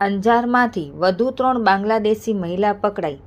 અંજારમાંથી વધુ ત્રણ બાંગ્લાદેશી મહિલા પકડાઈ.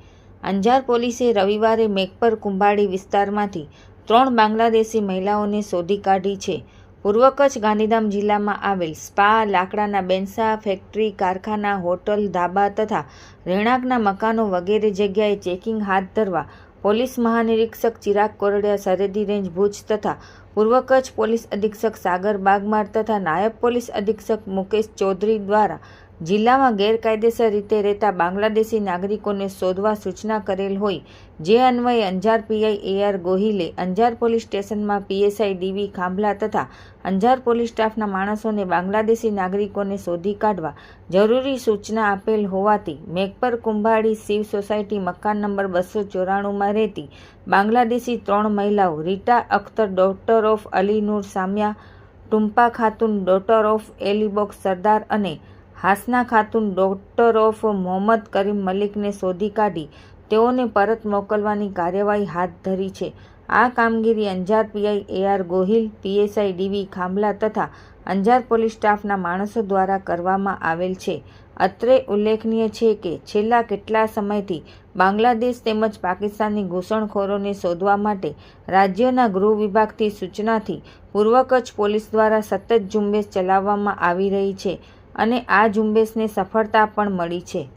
અંજાર પોલીસે રવિવારે મેઘપર કુંભાડી વિસ્તારમાંથી ત્રણ બાંગ્લાદેશી મહિલાઓને શોધી કાઢી છે. પૂર્વ કચ્છ ગાંધીધામ જિલ્લામાં આવેલ સ્પા, લાકડાના બેન્સા, ફેક્ટરી, કારખાના, હોટલ, ધાબા તથા રહેણાંકના મકાનો વગેરે જગ્યાએ ચેકિંગ હાથ ધરવા પોલીસ મહાનિરીક્ષક ચિરાગ કોરડિયા સરહદી રેન્જ ભુજ તથા પૂર્વ કચ્છ પોલીસ અધિક્ષક સાગર બાગમાર તથા નાયબ પોલીસ અધિક્ષક મુકેશ ચૌધરી દ્વારા જિલ્લામાં ગેરકાયદેસર રીતે રહેતા બાંગ્લાદેશી નાગરિકોને શોધવા સૂચના કરેલ હોય, જે અન્વયે અંજાર પીઆઈ એઆર ગોહિલે અંજાર પોલીસ સ્ટેશનમાં પીએસઆઈ ડીવી ખાંભલા તથા અંજાર પોલીસ સ્ટાફના માણસોને બાંગ્લાદેશી નાગરિકોને શોધી કાઢવા જરૂરી સૂચના આપેલ હોવાથી મેઘપર કુંભાડી શિવ સોસાયટી મકાન નંબર બસો ચોરાણુંમાં રહેતી બાંગ્લાદેશી ત્રણ મહિલાઓ, Rita Akhtar, daughter of Ali Noor Samya, Tumpa Khatun daughter of Elibok Sardar અને હાસના ખાતુન ડૉક્ટર ઓફ મોહમ્મદ કરીમ મલિકને શોધી કાઢી. તેઓને પરત મોકલવાની કાર્યવાહી હાથ ધરી છે. આ કામગીરી Anjar PI AR Gohil, PSI DV Khambhala તથા અંજાર પોલીસ સ્ટાફના માણસો દ્વારા કરવામાં આવેલ છે. અત્રે ઉલ્લેખનીય છે કે છેલ્લા કેટલા સમયથી બાંગ્લાદેશ તેમજ પાકિસ્તાની ઘૂસણખોરોને શોધવા માટે રાજ્યના ગૃહ વિભાગથી સૂચનાથી પૂર્વ કચ્છ પોલીસ દ્વારા સતત ઝુંબેશ ચલાવવામાં આવી રહી છે. અને આ ઝુંબેશને સફળતા પણ મળી છે.